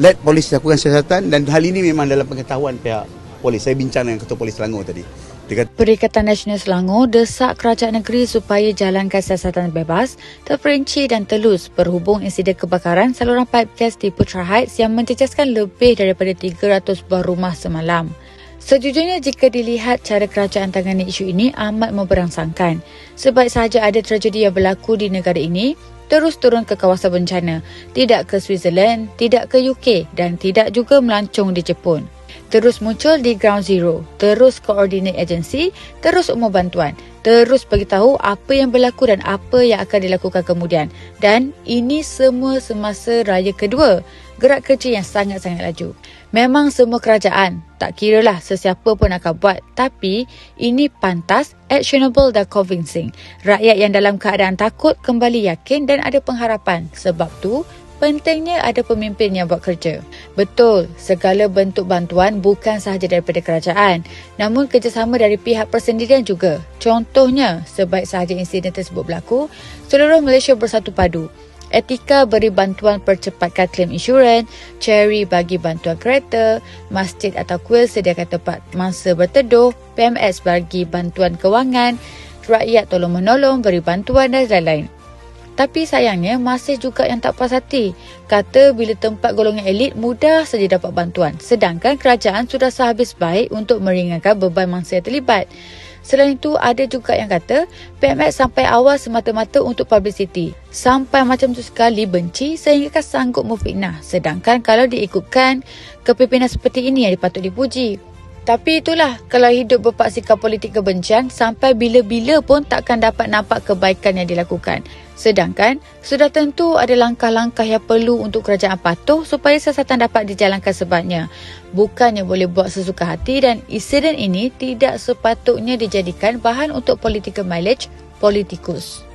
let polis lakukan siasatan dan hal ini memang dalam pengetahuan pihak polis. Saya bincang dengan Ketua Polis Selangor tadi. Perikatan Nasional Selangor desak kerajaan negeri supaya jalankan siasatan bebas, terperinci dan telus berhubung insiden kebakaran saluran pipe gas di Putra Heights yang menjejaskan lebih daripada 300 buah rumah semalam. Sejujurnya jika dilihat cara kerajaan tangani isu ini amat memberangsangkan. Sebaik sahaja ada tragedi yang berlaku di negara ini, terus turun ke kawasan bencana, tidak ke Switzerland, tidak ke UK dan tidak juga melancong di Jepun. Terus muncul di ground zero, terus coordinate agency, terus umur bantuan, terus beritahu apa yang berlaku dan apa yang akan dilakukan kemudian. Dan ini semua semasa raya kedua, gerak kerja yang sangat-sangat laju. Memang semua kerajaan, tak kiralah sesiapa pun akan buat, tapi ini pantas, actionable dan convincing. Rakyat yang dalam keadaan takut kembali yakin dan ada pengharapan. Sebab tu, pentingnya ada pemimpin yang buat kerja. Betul, segala bentuk bantuan bukan sahaja daripada kerajaan, namun kerjasama dari pihak persendirian juga. Contohnya, sebaik sahaja insiden tersebut berlaku, seluruh Malaysia bersatu padu. Etika beri bantuan percepatkan klaim insurans, Cherry bagi bantuan kereta, masjid atau kuil sediakan tempat masa berteduh, PMS bagi bantuan kewangan, rakyat tolong menolong beri bantuan dan lain-lain. Tapi sayangnya masih juga yang tak puas hati. Kata bila tempat golongan elit mudah saja dapat bantuan. Sedangkan kerajaan sudah sehabis baik untuk meringankan beban mangsa yang terlibat. Selain itu ada juga yang kata PMX sampai awal semata-mata untuk publicity. Sampai macam tu sekali benci sehingga sanggup memfitnah. Sedangkan kalau diikutkan kepimpinan seperti ini yang dipatut dipuji. Tapi itulah, kalau hidup berpaksikkan politik kebencian, sampai bila-bila pun takkan dapat nampak kebaikan yang dilakukan. Sedangkan, sudah tentu ada langkah-langkah yang perlu untuk kerajaan patuh supaya siasatan dapat dijalankan sebaiknya. Bukannya boleh buat sesuka hati dan insiden ini tidak sepatutnya dijadikan bahan untuk political mileage politikus.